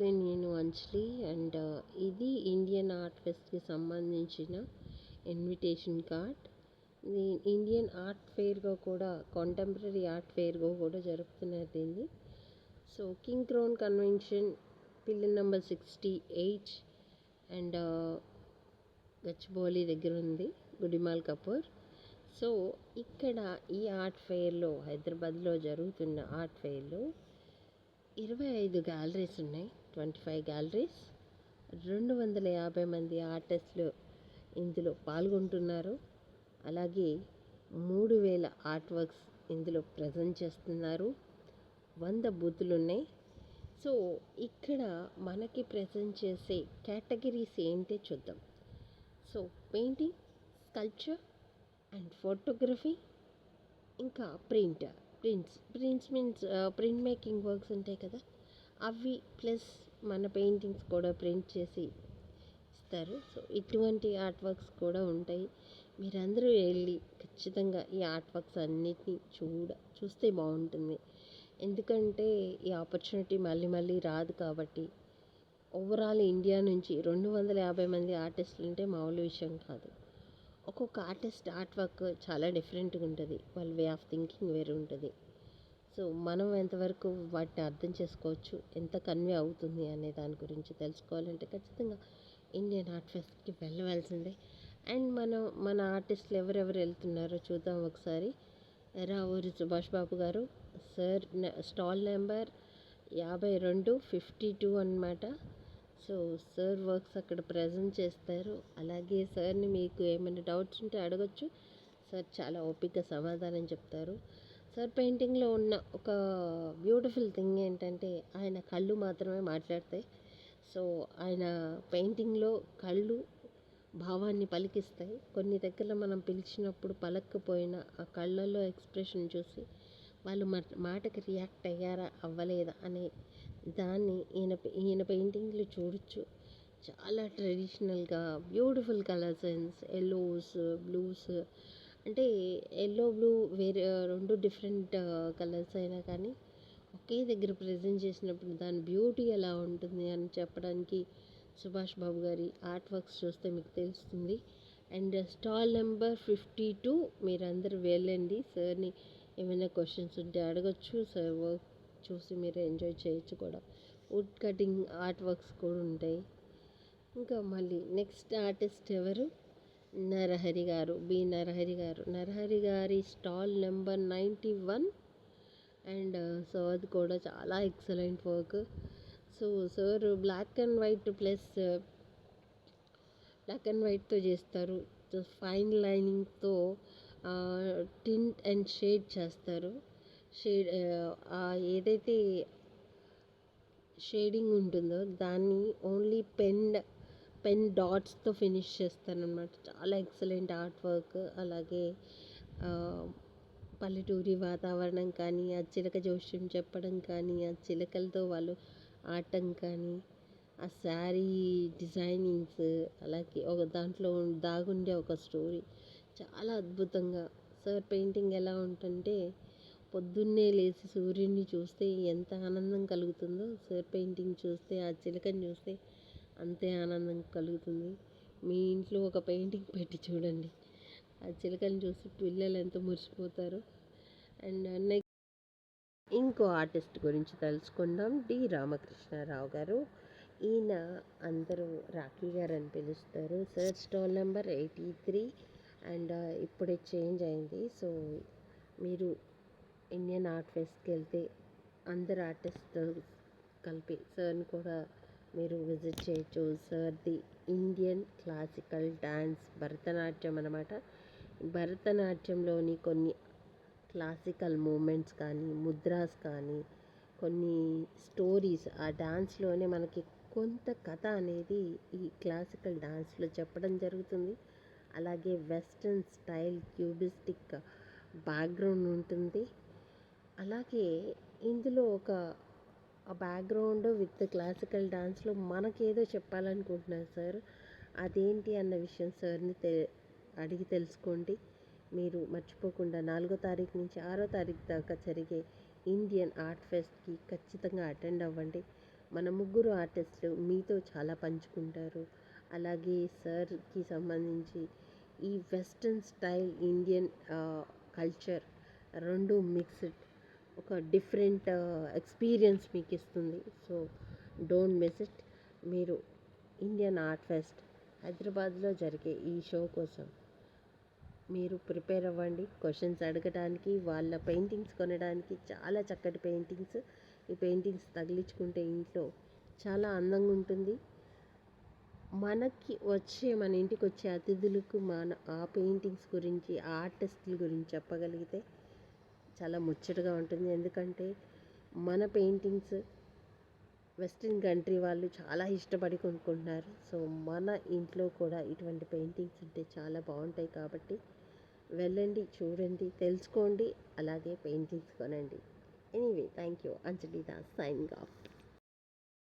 నమస్తే నేను అంజలి అండ్ ఇది ఇండియన్ ఆర్ట్ ఫెస్ట్కి సంబంధించిన ఇన్విటేషన్ కార్డ్. ఇది ఇండియన్ ఆర్ట్ ఫెయిర్గా కూడా కాంటెంపరీ ఆర్ట్ ఫెయిర్గా కూడా జరుపుతున్నది so king crown convention pillar number sixty eight and Gachibowli దగ్గర ఉంది గుడిమాల్ కపూర్. సో ఇక్కడ ఈ ఆర్ట్ ఫెయిర్లో హైదరాబాద్లో జరుగుతున్న ఆర్ట్ ఫెయిర్లో ఇరవై ఐదు గ్యాలరీస్ ఉన్నాయి. ట్వంటీ ఫైవ్ గ్యాలరీస్ రెండు వందల యాభై మంది ఆర్టిస్టులు ఇందులో పాల్గొంటున్నారు. అలాగే మూడు వేల ఆర్ట్ వర్క్స్ ఇందులో ప్రజెంట్ చేస్తున్నారు. వంద బూతులు ఉన్నాయి. సో ఇక్కడ మనకి ప్రజెంట్ చేసే కేటగిరీస్ ఏంటో చూద్దాం. So painting sculpture and photography ఇంకా print prints prints means print making works ఉంటాయి కదా. అవి ప్లస్ మన పెయింటింగ్స్ కూడా ప్రింట్ చేసి ఇస్తారు. సో ఇటువంటి ఆర్ట్ వర్క్స్ కూడా ఉంటాయి. మీరందరూ వెళ్ళి ఖచ్చితంగా ఈ ఆర్ట్ వర్క్స్ అన్నిటినీ చూడ చూస్తే బాగుంటుంది. ఎందుకంటే ఈ ఆపర్చునిటీ మళ్ళీ మళ్ళీ రాదు కాబట్టి ఓవరాల్ ఇండియా నుంచి రెండు వందల యాభై మంది ఆర్టిస్టులు ఉంటే మామూలు విషయం కాదు. ఒక్కొక్క ఆర్టిస్ట్ ఆర్ట్ వర్క్ చాలా డిఫరెంట్గా ఉంటుంది. వాళ్ళ వే ఆఫ్ థింకింగ్ వేరు ఉంటుంది. సో మనం ఎంతవరకు వాటిని అర్థం చేసుకోవచ్చు ఎంత కన్వే అవుతుంది అనే దాని గురించి తెలుసుకోవాలంటే ఖచ్చితంగా ఇండియన్ ఆర్ట్ ఫెస్ట్కి వెళ్ళవలసిందే. అండ్ మనం మన ఆర్టిస్టులు ఎవరెవరు వెళ్తున్నారో చూద్దాం ఒకసారి. రావూరి సుభాష్ బాబు గారు సార్ స్టాల్ నెంబర్ యాభై రెండు ఫిఫ్టీ టూ అనమాట సో సార్ వర్క్స్ అక్కడ ప్రజెంట్ చేస్తారు. అలాగే సార్ని మీకు ఏమైనా డౌట్స్ ఉంటే అడగచ్చు. సార్ చాలా ఓపిక సమాధానం చెప్తారు. సార్ పెయింటింగ్లో ఉన్న ఒక బ్యూటిఫుల్ థింగ్ ఏంటంటే ఆయన కళ్ళు మాత్రమే మాట్లాడతాయి. సో ఆయన పెయింటింగ్లో కళ్ళు భావాన్ని పలికిస్తాయి. కొన్ని దగ్గర మనం పిలిచినప్పుడు పలక్కపోయినా ఆ కళ్ళల్లో ఎక్స్ప్రెషన్ చూసి వాళ్ళు మాటకి రియాక్ట్ అయ్యారా అవ్వలేదా అనే దాన్ని ఈయన ఈయన పెయింటింగ్లు చూడొచ్చు. చాలా ట్రెడిషనల్గా beautiful colour sense yellows blues అంటే ఎల్లో బ్లూ వేరే రెండు డిఫరెంట్ కలర్స్ అయినా కానీ ఒకే దగ్గర ప్రజెంట్ చేసినప్పుడు దాని బ్యూటీ ఎలా ఉంటుంది అని చెప్పడానికి సుభాష్ బాబు గారి ఆర్ట్ వర్క్స్ చూస్తే మీకు తెలుస్తుంది. And stall number fifty two మీరందరూ వెళ్ళండి. సార్ని ఏమైనా క్వశ్చన్స్ ఉంటే అడగచ్చు. సార్ వర్క్ చూసి మీరు ఎంజాయ్ చేయొచ్చు కూడా. వుడ్ కటింగ్ ఆర్ట్ వర్క్స్ కూడా ఉంటాయి. ఇంకా మళ్ళీ నెక్స్ట్ ఆర్టిస్ట్ ఎవరు? నరహరి గారు బి నరహరి గారు. నరహరి గారి stall number ninety one. And so అది కూడా చాలా excellent work. So sir black and white plus black and వైట్తో చేస్తారు. ఫైన్ లైనింగ్తో టింట్ అండ్ షేడ్ చేస్తారు. షేడ్ ఏదైతే షేడింగ్ ఉంటుందో దాన్ని ఓన్లీ పెన్ పెన్ డాట్స్తో ఫినిష్ చేస్తారనమాట చాలా ఎక్సలెంట్ ఆర్ట్ వర్క్. అలాగే పల్లెటూరి వాతావరణం కానీ ఆ చిలక జోష్యం చెప్పడం కానీ ఆ చిలకలతో వాళ్ళు ఆడటం కానీ ఆ శారీ డిజైనింగ్స్ అలాగే ఒక దాంట్లో దాగుండే ఒక స్టోరీ. చాలా అద్భుతంగా. సార్ పెయింటింగ్ ఎలా ఉంటుంటే పొద్దున్నే లేచి సూర్యుడిని చూస్తే ఎంత ఆనందం కలుగుతుందో సార్ పెయింటింగ్ చూస్తే ఆ చిలకని చూస్తే అంతే ఆనందం కలుగుతుంది. మీ ఇంట్లో ఒక పెయింటింగ్ పెట్టి చూడండి. ఆ చిలకని చూసి పిల్లలు ఎంత మురిసిపోతారు. అండ్ నెక్స్ట్ ఇంకో ఆర్టిస్ట్ గురించి తెలుసుకుందాం. డి రామకృష్ణారావు గారు. ఈయన అందరూ రాఖీ గారు అని పిలుస్తారు. Sir stall number eighty three. And ఇప్పుడే చేంజ్ అయింది. సో మీరు ఇండియన్ ఆర్ట్ ఫెస్ట్కి వెళ్తే అందరు ఆర్టిస్ట్తో కలిపి సార్ని కూడా మీరు విజిట్ చేయొచ్చు. సార్ది ఇండియన్ క్లాసికల్ డ్యాన్స్ భరతనాట్యం అనమాట భరతనాట్యంలోని కొన్ని క్లాసికల్ మూమెంట్స్ కానీ ముద్రాస్ కానీ కొన్ని స్టోరీస్ ఆ డాన్స్లోనే మనకి కొంత కథ అనేది ఈ క్లాసికల్ డాన్స్లో చెప్పడం జరుగుతుంది. అలాగే వెస్ట్రన్ స్టైల్ క్యూబిస్టిక్ బ్యాక్గ్రౌండ్ ఉంటుంది. అలాగే ఇందులో ఒక ఆ బ్యాక్గ్రౌండ్ విత్ క్లాసికల్ డాన్స్లో మనకేదో చెప్పాలనుకుంటున్నారు సార్ అదేంటి అన్న విషయం సార్ని తె అడిగి తెలుసుకోండి. మీరు మర్చిపోకుండా నాలుగో తారీఖు నుంచి ఆరో తారీఖు దాకా జరిగే ఇండియన్ ఆర్ట్ ఫెస్ట్కి ఖచ్చితంగా అటెండ్ అవ్వండి. మన ముగ్గురు ఆర్టిస్టులు మీతో చాలా పంచుకుంటారు. అలాగే సార్కి సంబంధించి ఈ వెస్ట్రన్ స్టైల్ ఇండియన్ కల్చర్ రెండు మిక్స్డ్ ఒక డిఫరెంట్ ఎక్స్పీరియన్స్ మీకు ఇస్తుంది సో డోంట్ మిస్ ఇట్ మీరు ఇండియన్ ఆర్ట్ ఫెస్ట్ హైదరాబాద్లో జరిగే ఈ షో కోసం మీరు ప్రిపేర్ అవ్వండి. క్వశ్చన్స్ అడగడానికి వాళ్ళ పెయింటింగ్స్ కొనడానికి చాలా చక్కటి పెయింటింగ్స్ ఈ పెయింటింగ్స్ తగిలించుకుంటే ఇంట్లో చాలా అందంగా ఉంటుంది. మనకి వచ్చే మన ఇంటికి వచ్చే అతిథులకు మన ఆ పెయింటింగ్స్ గురించి ఆ ఆర్టిస్టుల గురించి చెప్పగలిగితే చాలా ముచ్చటగా ఉంటుంది. ఎందుకంటే మన పెయింటింగ్స్ వెస్ట్రన్ కంట్రీ వాళ్ళు చాలా ఇష్టపడి కొనుక్కుంటున్నారు. సో మన ఇంట్లో కూడా ఇటువంటి పెయింటింగ్స్ ఉంటే చాలా బాగుంటాయి కాబట్టి వెళ్ళండి చూడండి తెలుసుకోండి అలాగే పెయింటింగ్స్ కొనండి. Anyway thank you Anjali Das signing off.